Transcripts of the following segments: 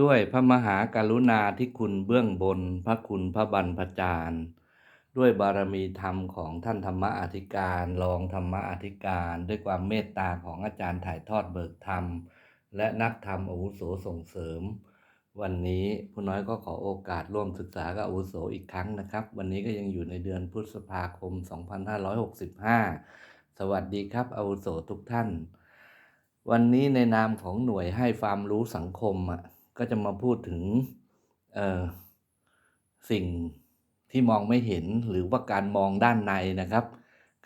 ด้วยพระมหากรุณาธิคุณเบื้องบน พระคุณพระบรรพจารย์ ด้วยบารมีธรรมของท่านธรรมอธิการรองธรรมอธิการ ด้วยความเมตตาของอาจารย์ถ่ายทอดเบิกธรรม และนักธรรมอาวุโสส่งเสริม วันนี้ผู้น้อยก็ขอโอกาสร่วมศึกษากับอาวุโสอีกครั้งนะครับ วันนี้ก็ยังอยู่ในเดือนพฤษภาคม 2565 สวัสดีครับอาวุโสทุกท่าน วันนี้ในนามของหน่วยให้ความรู้สังคมอะ ก็จะมาพูดถึงสิ่งที่มองไม่เห็นหรือว่าการมองด้านในนะครับ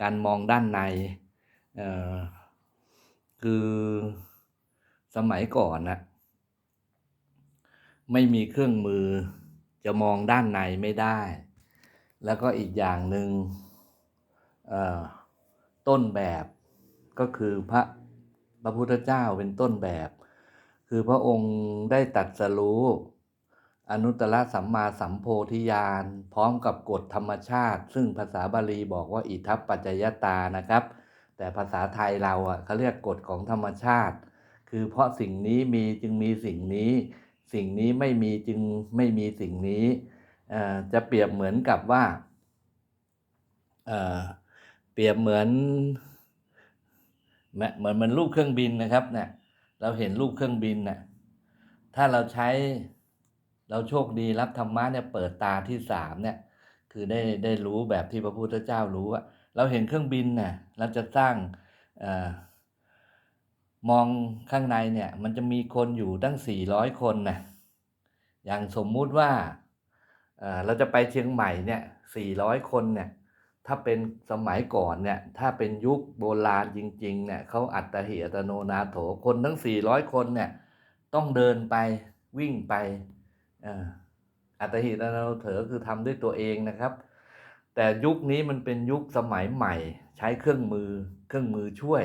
การมองด้านในคือสมัยก่อนนะไม่มีเครื่องมือจะมองด้านในไม่ได้ แล้วก็อีกอย่างหนึ่งเอ่อต้นแบบก็คือพระพระพุทธเจ้าเป็นต้นแบบ คือพระองค์ได้ตัดสรู้ อนุตตรสัมมาสัมโพธิญาณพร้อมกับกฎธรรมชาติ ซึ่งภาษาบาลีบอกว่าอิทัปปัจจยตานะครับ แต่ภาษาไทยเราอะเขาเรียกกฎของธรรมชาติ คือเพราะสิ่งนี้มีจึงมีสิ่งนี้ สิ่งนี้ไม่มีจึงไม่มีสิ่งนี้จะเปรียบเหมือนกับว่าเปรียบเหมือนเหมือนมือนเหมือนรูปเครื่องบินนะครับเนี่ย เราเห็นรูปเครื่องบินน่ะถ้าเราใช้เราโชคดีรับธรรมะเนี่ยเปิดตาที่สามเนี่ย คือได้ได้รู้แบบที่พระพุทธเจ้ารู้ว่าเราเห็นเครื่องบินน่ะเราจะสร้างอมองข้างในเนี่ย มันจะมีคนอยู่ตั้งสี่ร้อยคนนะอย่างสมมุติว่าเราจะไปเชียงใหม่เนี่ยสี่ร้อยคนเนี่ย ถ้าเป็นสมัยก่อนเนี่ยถ้าเป็นยุคโบราณจริงๆเนี่ยเขาอัตหิอัตโนนาโถคนทั้งสี่ร้อยคนเนี่ยต้องเดินไปวิ่งไปอัตหิตโนเถอคือทำด้วยตัวเองนะครับ แต่ยุคนี้มันเป็นยุคสมัยใหม่ ใช้เครื่องมือเครื่องมือช่วย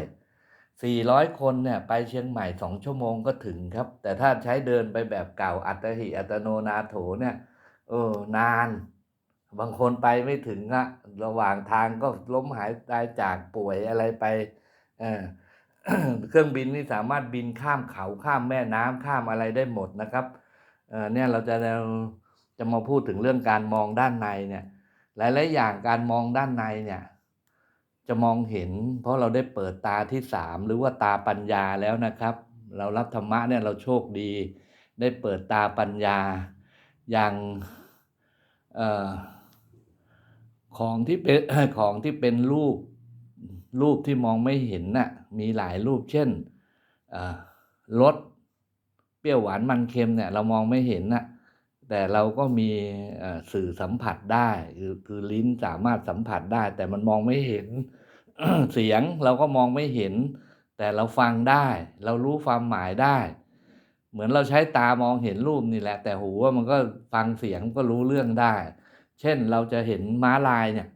400 คนเนี่ยไปเชียงใหม่ 2 ชั่วโมงก็ถึงครับ แต่ถ้าใช้เดินไปแบบเก่าอัตหิอัตโนนาโถเนี่ยเออนาน บางคนไปไม่ถึงอะระหว่างทางก็ล้มหายตายจากป่วยอะไรไปเเครื่องบินนี่สามารถบินข้ามเขาข้ามแม่น้ำข้ามอะไรได้หมดนะครับเเนี่ยเราจะจะมาพูดถึงเรื่องการมองด้านในเนี่ยหลายๆอย่างการมองด้านในเนี่ยจะมองเห็น เพราะเราได้เปิดตาที่สามหรือว่าตาปัญญาแล้วนะครับ เรารับธรรมะเนี่ยเราโชคดี ได้เปิดตาปัญญาอย่างเอ่อ ของที่เป็นของที่เป็นรูปรูปที่มองไม่เห็นน่ะมีหลายรูปเช่นรสเปรี้ยวหวานมันเค็มเนี่ยเรามองไม่เห็นนะแต่เราก็มีสื่อสัมผัสได้คือคือลิ้นสามารถสัมผัสได้ แต่มันมองไม่เห็นเสียงเราก็มองไม่เห็น แต่เราฟังได้ เรารู้ความหมายได้ เหมือนเราใช้ตามองเห็นรูปนี่แหละ แต่หูว่ามันก็ฟังเสียงก็รู้เรื่องได้ เช่นเราจะเห็นม้าลายเนี่ย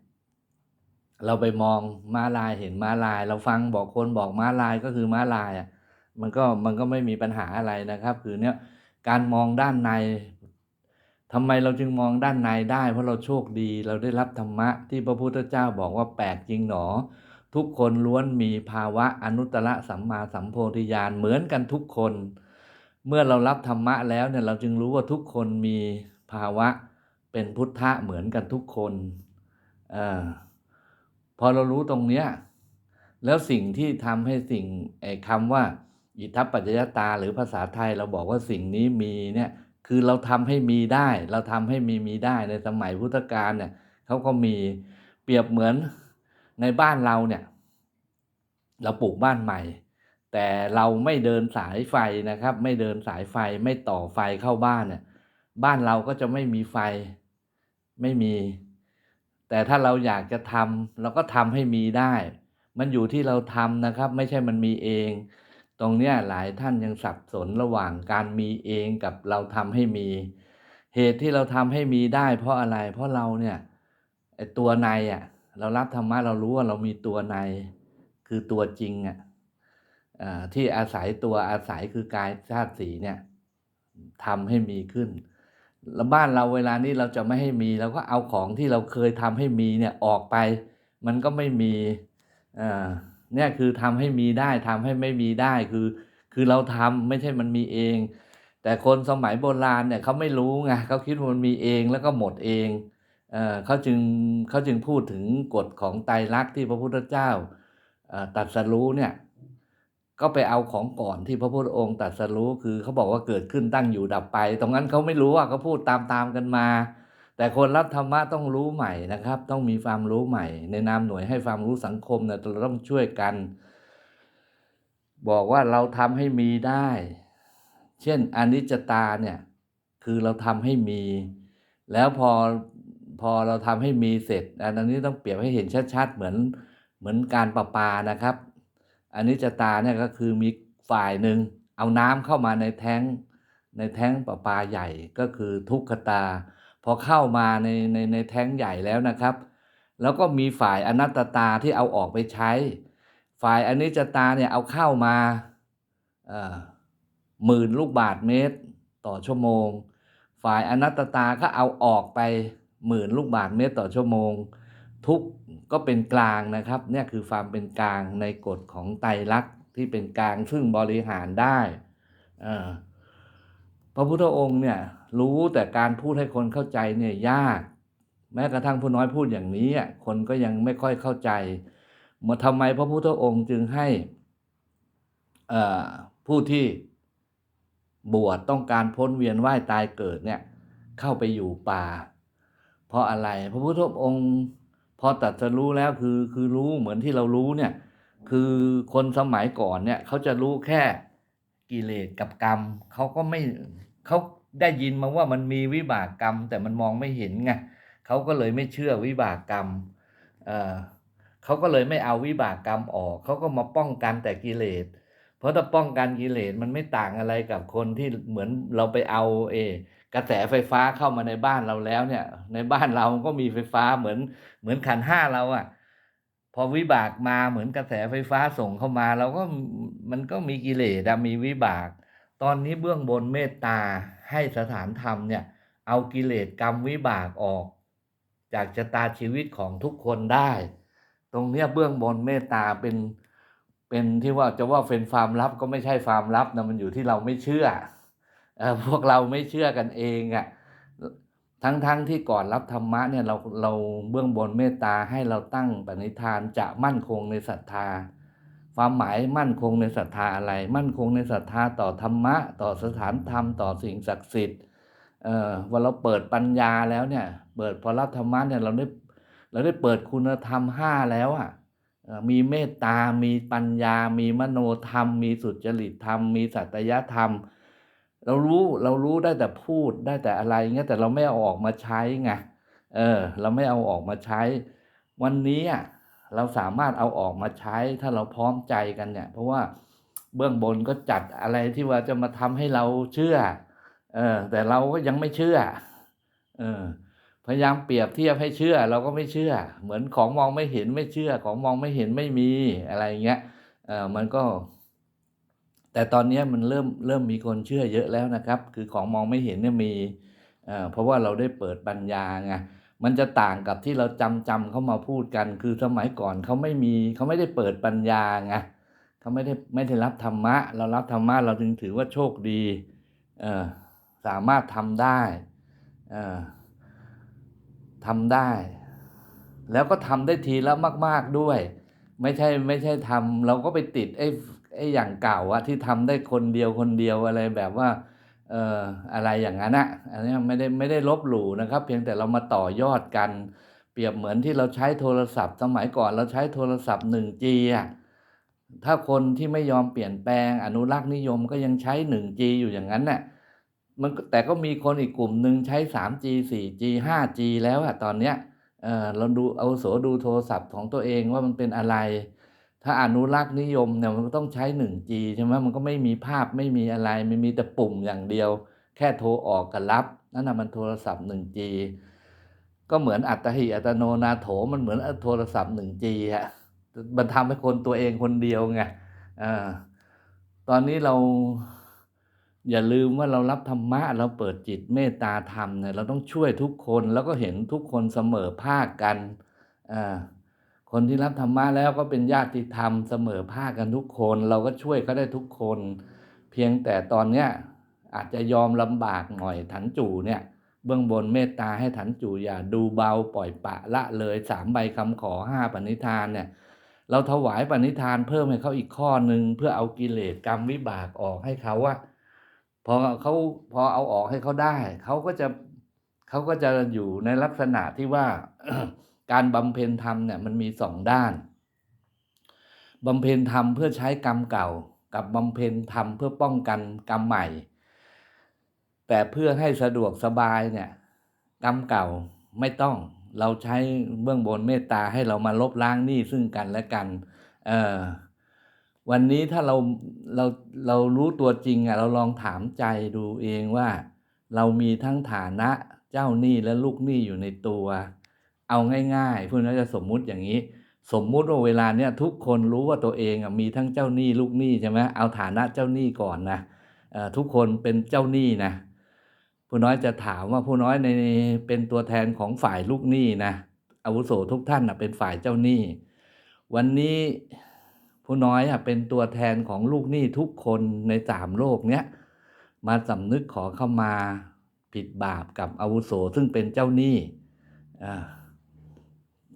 เราไปมองม้าลายเห็นม้าลาย เราฟังบอกคนบอกม้าลายก็คือม้าลายอะมันก็มันก็ไม่มีปัญหาอะไรนะครับ คือเนี่ยการมองด้านในทำไมเราจึงมองด้านในได้ เพราะเราโชคดีเราได้รับธรรมะที่พระพุทธเจ้าบอกว่าแปลกจริงหนอ ทุกคนล้วนมีภาวะอนุตตรสัมมาสัมโพธิญาณเหมือนกันทุกคน เมื่อเรารับธรรมะแล้วเนี่ยเราจึงรู้ว่าทุกคนมีภาวะ เป็นพุทธะเหมือนกันทุกคนอพอเรารู้ตรงเนี้ยแล้วสิ่งที่ทำให้สิ่งไอ้คำว่า อิทัปปัจจยตาหรือภาษาไทยเราบอกว่าสิ่งนี้มีเนี่ยคือเราทำให้มีได้ เราทำให้มีมีได้ในสมัยพุทธกาลเนี่ยเขาก็มีเปรียบเหมือนในบ้านเราเนี่ย เราปลูกบ้านใหม่ แต่เราไม่เดินสายไฟนะครับ ไม่เดินสายไฟไม่ต่อไฟเข้าบ้านเนี่ย บ้านเราก็จะไม่มีไฟไม่มี แต่ถ้าเราอยากจะทำเราก็ทำให้มีได้ มันอยู่ที่เราทำนะครับ ไม่ใช่มันมีเอง ตรงเนี้ยหลายท่านยังสับสนระหว่างการมีเองกับเราทำให้มี เหตุที่เราทำให้มีได้ เพราะอะไร เพราะเราเนี่ยไอตัวในอะ เรารับธรรมะเรารู้ว่าเรามีตัวใน คือตัวจริงอะอ่าที่อาศัยตัวอาศัยคือกายธาตุสีเนี่ยทำให้มีขึ้น แล้วบ้านเราเวลานี้เราจะไม่ให้มีเราก็เอาของที่เราเคยทำให้มีเนี่ยออกไป มันก็ไม่มีอ่าเนี่ยคือทำให้มีได้ทำให้ไม่มีได้คือ คือเราทำไม่ใช่มันมีเอง แต่คนสมัยโบราณเนี่ยเขาไม่รู้ไงเขาคิดว่ามันมีเองแล้วก็หมดเองเอเขาจึงเขาจึงพูดถึงกฎของไตรลักษณ์ที่พระพุทธเจ้าอ่อตรัสรู้เนี่ย ก็ไปเอาของก่อนที่พระพุทธองค์ตรัสรู้คือเขาบอกว่าเกิดขึ้นตั้งอยู่ดับไป ตรงนั้นเขาไม่รู้ว่าเขาพูดตามๆกันมา แต่คนรับธรรมะต้องรู้ใหม่นะครับ ต้องมีความรู้ใหม่ ในนามหน่วยให้ความรู้สังคมเนี่ยเราต้องช่วยกัน บอกว่าเราทำให้มีได้ เช่นอนิจจตาเนี่ยคือเราทำให้มี แล้วพอพอเราทำให้มีเสร็จอันนี้ต้องเปรียบให้เห็นชัดๆเหมือนเหมือนการประปานะครับ อันิจจตาเนี่ยก็คือมีฝ่ายหนึ่งเอาน้ำเข้ามาในแท้งในแท้งประปาใหญ่ก็คือทุกขตา พอเข้ามาในในในแท้งใหญ่แล้วนะครับ แล้วก็มีฝ่ายอนัตตตาที่เอาออกไปใช้ ฝ่ายอนิจจตาเนี่ยเอาเข้ามาหมื่นลูกบาทเมตรต่อชั่วโมง ฝ่ายอนัตตาก็เอาออกไปหมื่นลูกบาทเมตรต่อชั่วโมง ทุก ก็เป็นกลางนะครับเนี่ยคือความเป็นกลางในกฎของไตรลักษณ์ที่เป็นกลางซึ่งบริหารได้พระพุทธองค์เนี่ยรู้แต่การพูดให้คนเข้าใจเนี่ยยาก แม้กระทั่งผู้น้อยพูดอย่างนี้คนก็ยังไม่ค่อยเข้าใจมาทำไมพระพุทธองค์จึงให้ผู้ที่บวชต้องการพ้นเวียนว่ายตายเกิดเนี่ยเข้าไปอยู่ป่า เพราะอะไรพระพุทธองค์ พอตัดจะรู้แล้วคือคือรู้เหมือนที่เรารู้เนี่ย คือคนสมัยก่อนเนี่ยเขาจะรู้แค่กิเลสกับกรรมเขาก็ไม่เขาได้ยินมาว่ามันมีวิบากกรรม แต่มันมองไม่เห็นไงเขาก็เลยไม่เชื่อวิบากกรรมเออเขาก็เลยไม่เอาวิบากกรรมออกเขาก็มาป้องกันแต่กิเลสเพราะถ้าป้องกันกิเลสมันไม่ต่างอะไรกับคนที่เหมือนเราไปเอาเอ กระแสไฟฟ้าเข้ามาในบ้านเราแล้วเนี่ย ในบ้านเราก็มีไฟฟ้าเหมือนเหมือนขันห้าเราอะ่ะ พอวิบากมาเหมือนกระแสไฟฟ้าส่งเข้ามา เราก็มันก็มีกิเลสมีวิบาก ตอนนี้เบื้องบนเมตตาให้สถานธรรมเนี่ย เอากิเลสกรรมวิบากออก จากชะตาชีวิตของทุกคนได้ ตรงเนี้ยเบื้องบนเมตตาเป็นเป็นที่ว่าจะว่าเป็นความลับก็ไม่ใช่ความลับนะมันอยู่ที่เราไม่เชื่อเออ พวกเราไม่เชื่อกันเองอะ่ะทั้งๆทที่ก่อนรับธรรมะเนี่ยเราเราเบื้องบนเมตตาให้เราตั้งปณิธานจะมั่นคงในศรัทธา ความหมายมั่นคงในศรัทธาอะไร มั่นคงในศรัทธาต่อธรรมะ ต่อสถานธรรมต่อสิ่งศักดิ์สิทธิ์เอ่อว่าเราเปิดปัญญาแล้วเนี่ย เปิดพอรับธรรมะเนี่ยเราได้เราได้เปิดคุณธรรมห้าแล้วอะมีเมตตา มีปัญญา มีมโนธรรม มีสุจริตธรรม มีสัตยธรรม เรารู้เรารู้ได้แต่พูดได้แต่อะไรเงี้ยแต่เราไม่เอาออกมาใช้ไงเออ เราไม่เอาออกมาใช้ วันนี้เราสามารถเอาออกมาใช้ ถ้าเราพร้อมใจกันเนี่ย เพราะว่าเบื้องบนก็จัดอะไรที่ว่าจะมาทำให้เราเชื่อ เออ แต่เราก็ยังไม่เชื่อ เออ พยายามเปรียบเทียบให้เชื่อ เราก็ไม่เชื่อ เหมือนของมองไม่เห็นไม่เชื่อ ของมองไม่เห็นไม่มีอะไรเงี้ย เออมันก็ แต่ตอนนี้มันเริ่มเริ่มมีคนเชื่อเยอะแล้วนะครับ คือของมองไม่เห็นเนี่ยมีเพราะว่าเราได้เปิดปัญญาไงมันจะต่างกับที่เราจำจำเขามาพูดกัน คือสมัยก่อนเขาไม่มีเขาไม่ได้เปิดปัญญาไงเขาไม่ได้ไม่ได้รับธรรมะ เรารับธรรมะเราจึงถือว่าโชคดีสามารถทำได้ทำได้ แล้วก็ทำได้ทีแล้วมาก ๆด้วย ไม่ใช่ไม่ใช่ทำเราก็ไปติดไอ้ ไอ้อย่างเก่าอะที่ทำได้คนเดียวคนเดียวอะไรแบบว่าเอ่ออะไรอย่างนั้นอะอันนี้ไม่ได้ไม่ได้ลบหลู่นะครับ เพียงแต่เรามาต่อยอดกัน เปรียบเหมือนที่เราใช้โทรศัพท์ สมัยก่อนเราใช้โทรศัพท์ 1G อะถ้าคนที่ไม่ยอมเปลี่ยนแปลงอนุรักษ์นิยมก็ยังใช้ 1G อยู่อย่างนั้นน่ะมันแต่ก็มีคนอีกกลุ่มหนึ่งใช้ 3G 4G 5G แล้วอะตอนเนี้ยเออเราดูเอาโสดูโทรศัพท์ของตัวเองว่ามันเป็นอะไร ถ้าอนุรักษ์นิยมเนี่ยมันก็ต้องใช้ 1G ใช่ไหมมันก็ไม่มีภาพไม่มีอะไรไม่มีแต่ปุ่มอย่างเดียว แค่โทรออกกับรับนั่นนะมันโทรศัพท์ 1G ก็เหมือนอัตหิอัตโนนาโถมันเหมือนโทรศัพท์ 1G ฮะมันทำให้คนตัวเองคนเดียวไงอ่าตอนนี้เราอย่าลืมว่าเรารับธรรมะเราเปิดจิตเมตตาธรรมเนี่ยเราต้องช่วยทุกคนแล้วก็เห็นทุกคนเสมอภาคกันอ่า คนที่รับธรรมะแล้วก็เป็นญาติธรรมเสมอภาคกันทุกคน เราก็ช่วยเขาได้ทุกคน เพียงแต่ตอนเนี้ยอาจจะยอมลำบากหน่อยถันจู่เนี่ยเบื้องบนเมตตาให้ถันจู่อย่าดูเบาปล่อยปะละเลยสามใบคำขอห้าปณิธานเนี่ยเราถวายปณิธานเพิ่มให้เขาอีกข้อหนึ่งเพื่อเอากิเลสกรรมวิบากออกให้เขาว่าพอเขาพอเอาออกให้เขาได้ เขาก็จะเขาก็จะอยู่ในลักษณะที่ว่า การบำเพ็ญธรรมเนี่ยมันมีสองด้านบำเพ็ญธรรมเพื่อใช้กรรมเก่า กับบำเพ็ญธรรมเพื่อป้องกันกรรมใหม่ แต่เพื่อให้สะดวกสบายเนี่ยกรรมเก่าไม่ต้อง เราใช้เบื้องบนเมตตาให้เรามาลบล้างหนี้ซึ่งกันและกันเออวันนี้ถ้าเราเราเรารู้ตัวจริงอะเราลองถามใจดูเองว่า เรามีทั้งฐานะเจ้าหนี้และลูกหนี้อยู่ในตัว เอาง่ายๆพวกนั้นจะสมมุติอย่างนี้ สมมุติว่าเวลาเนี้ยทุกคนรู้ว่าตัวเองอะมีทั้งเจ้าหนี้ลูกหนี้ใช่ไหมเอาฐานะเจ้าหนี้ก่อนนะทุกคนเป็นเจ้าหนี้นะผู้น้อยจะถามว่าผู้น้อยในเป็นตัวแทนของฝ่ายลูกหนี้นะอาวุโสทุกท่านนะเป็นฝ่ายเจ้าหนี้ วันนี้ผู้น้อยอะเป็นตัวแทนของลูกหนี้ทุกคนในสามโลกเนี้ยมาสำนึกขอเข้ามาผิดบาปกับอาวุโสซึ่งเป็นเจ้าหนี้อ่า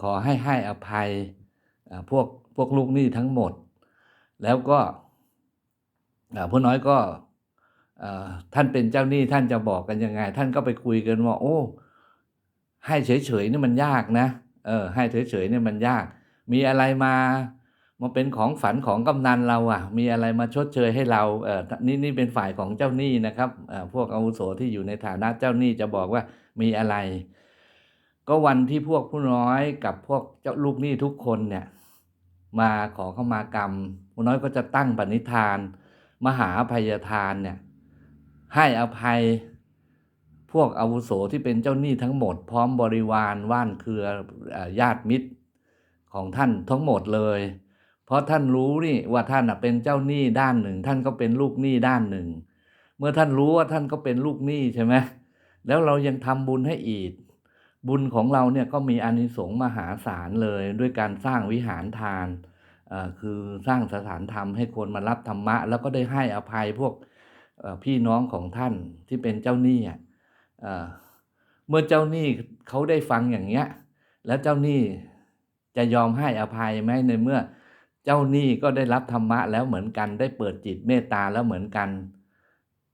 ขอให้ให้อภัยพวกพวกลูกหนี้ทั้งหมด แล้วก็ผู้น้อยก็ท่านเป็นเจ้าหนี้ท่านจะบอกกันยังไง ท่านก็ไปคุยกันว่า โอ้ ให้เฉยๆนี่มันยากนะเออให้เฉยๆนี่มันยาก มีอะไรมามาเป็นของฝันของกำนันเราอะ มีอะไรมาชดเชยให้เราเออนี่นี่เป็นฝ่ายของเจ้าหนี้นะครับพวกอาวุโสที่อยู่ในฐานะเจ้าหนี้จะบอกว่ามีอะไร ก็วันที่พวกผู้น้อยกับพวกเจ้าลูกหนี้ทุกคนเนี่ย มาขอเข้ามากรรม ผู้น้อยก็จะตั้งปณิธาน มหาอภัยทานเนี่ย ให้อภัยพวกอาวุโสที่เป็นเจ้าหนี้ทั้งหมด พร้อมบริวารว่านเครือญาติมิตรของท่านทั้งหมดเลย เพราะท่านรู้นี่ว่าท่านเป็นเจ้าหนี้ด้านหนึ่ง ท่านก็เป็นลูกหนี้ด้านหนึ่ง เมื่อท่านรู้ว่าท่านก็เป็นลูกหนี้ใช่ไหมแล้วเรายังทำบุญให้อีก บุญของเราเนี่ยก็มีอานิสงส์มหาศาลเลยด้วยการสร้างวิหารทานอ่อคือสร้างสถานธรรมให้คนมารับธรรมะ แล้วก็ได้ให้อภัยพวกพี่น้องของท่านที่เป็นเจ้าหนี้อะเอ่อเมื่อเจ้าหนี้เขาได้ฟังอย่างเงี้ย แล้วเจ้าหนี้จะยอมให้อภัยไหมในเมื่อเจ้าหนี้ก็ได้รับธรรมะแล้วเหมือนกันได้เปิดจิตเมตตาแล้วเหมือนกัน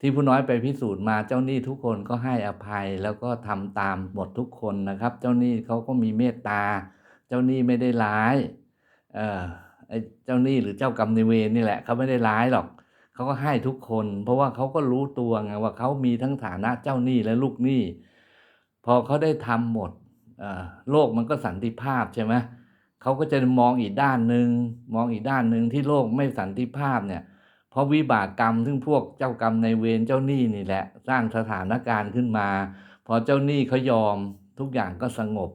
ที่ผู้น้อยไปพิสูจน์มาเจ้าหนี้ทุกคนก็ให้อภัยแล้วก็ทำตามหมดทุกคนนะครับ เจ้าหนี้เขาก็มีเมตตา เจ้าหนี้ไม่ได้ร้ายเออเจ้าหนี้หรือเจ้ากรรมนายเวรนี่แหละเขาไม่ได้ร้ายหรอกเขาก็ให้ทุกคน เพราะว่าเขาก็รู้ตัวไงว่าเขามีทั้งฐานะเจ้าหนี้และลูกหนี้พอเขาได้ทำหมดโลกมันก็สันติภาพใช่ไหมเขาก็จะมองอีกด้านหนึ่งมองอีกด้านหนึ่งที่โลกไม่สันติภาพเนี่ย ราะวิบากกรรมซึ่งพวกเจ้ากรรมในเวรเจ้าหนี้นี่แหละ สร้างสถานการณ์ขึ้นมา พอเจ้าหนี้เขายอมทุกอย่างก็สงบ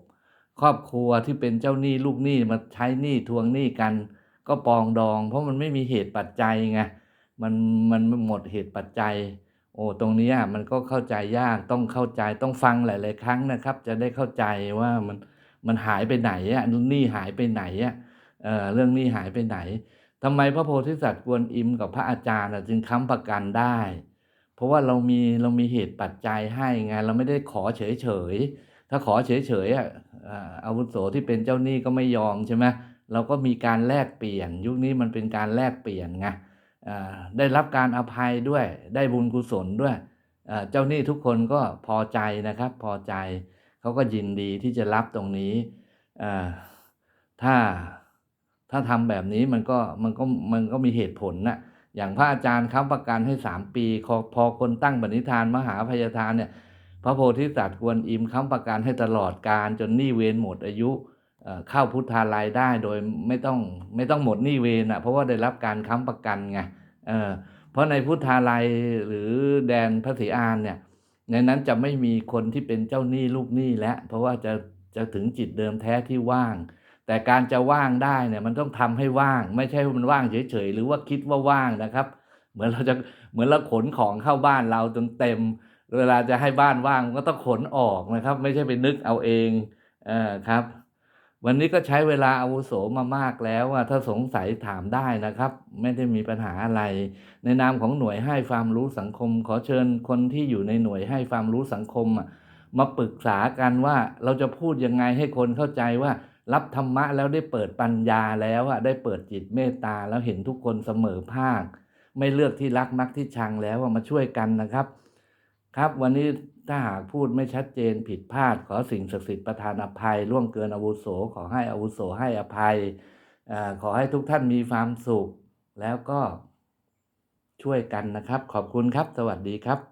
ครอบครัวที่เป็นเจ้าหนี้ลูกหนี้มาใช้หนี้ทวงหนี้กัน ก็ปองดอง เพราะมันไม่มีเหตุปัจจัยไงมันมันหมดเหตุปัจจัย โอ้ตรงนี้มันก็เข้าใจยากต้องเข้าใจต้องฟังหลาย ๆ ครั้งนะครับ จะได้เข้าใจว่ามันมันหายไปไหนอะหนี้หายไปไหนอะเออเรื่องหนี้หายไปไหน ทำไมพระโพธิสัตว์กวนอิมกับพระอาจารย์จึงค้ำประกันได้ เพราะว่าเรามีเรามีเหตุปัจจัยให้ไงเราไม่ได้ขอเฉยๆถ้าขอเฉยๆอะอ่าอาวุโสที่เป็นเจ้าหนี้ก็ไม่ยอมใช่ไหมเราก็มีการแลกเปลี่ยน ยุคนี้มันเป็นการแลกเปลี่ยนไงได้รับการอภัยด้วยได้บุญกุศลด้วยเจ้าหนี้ทุกคนก็พอใจนะครับ พอใจเขาก็ยินดีที่จะรับตรงนี้ถ้า ถ้าทำแบบนี้มันก็มันก็มันก็มีเหตุผลนะอย่างพระอาจารย์ค้ำประกันให้สามปีพอพอคนตั้งบณิธานมหาพยาทานเนี่ย พระโพธิสัตว์กวนอิมค้ำประกันให้ตลอดการจนหนี้เวรหมดอายุเข้าพุทธาลัยได้โดยไม่ต้องไม่ต้องหมดหนี้เวรอะเพราะว่าได้รับการค้ำประกันไงเเพราะในพุทธาลัยหรือแดนพระศรีอานเนี่ยในนั้นจะไม่มีคนที่เป็นเจ้าหนี้ลูกหนี้แล้วเพราะว่าจะจะถึงจิตเดิมแท้ที่ว่าง แต่การจะว่างได้เนี่ยมันต้องทำให้ว่าง ไม่ใช่ว่ามันว่างเฉยๆหรือว่าคิดว่าว่างนะครับ เหมือนเราจะเหมือนเราขนของเข้าบ้านเราจนเต็ม เวลาจะให้บ้านว่างก็ต้องขนออกนะครับ ไม่ใช่ไปนึกเอาเองเออครับ วันนี้ก็ใช้เวลาอาวุโสมามากแล้วอะถ้าสงสัยถามได้นะครับ ไม่ได้มีปัญหาอะไร ในนามของหน่วยให้ความรู้สังคม ขอเชิญคนที่อยู่ในหน่วยให้ความรู้สังคมอะมาปรึกษากันว่าเราจะพูดยังไงให้คนเข้าใจว่า รับธรรมะแล้วได้เปิดปัญญาแล้วอะได้เปิดจิตเมตตาแล้วเห็นทุกคนเสมอภาค ไม่เลือกที่รักมักที่ชังแล้วมาช่วยกันนะครับ ครับวันนี้ถ้าหากพูดไม่ชัดเจนผิดพลาด ขอสิ่งศักดิ์สิทธิ์ประทานอภัยล่วงเกินอาวุโส ขอให้อาวุโสให้อภัยอขอให้ทุกท่านมีความสุข แล้วก็ช่วยกันนะครับ ขอบคุณครับ สวัสดีครับ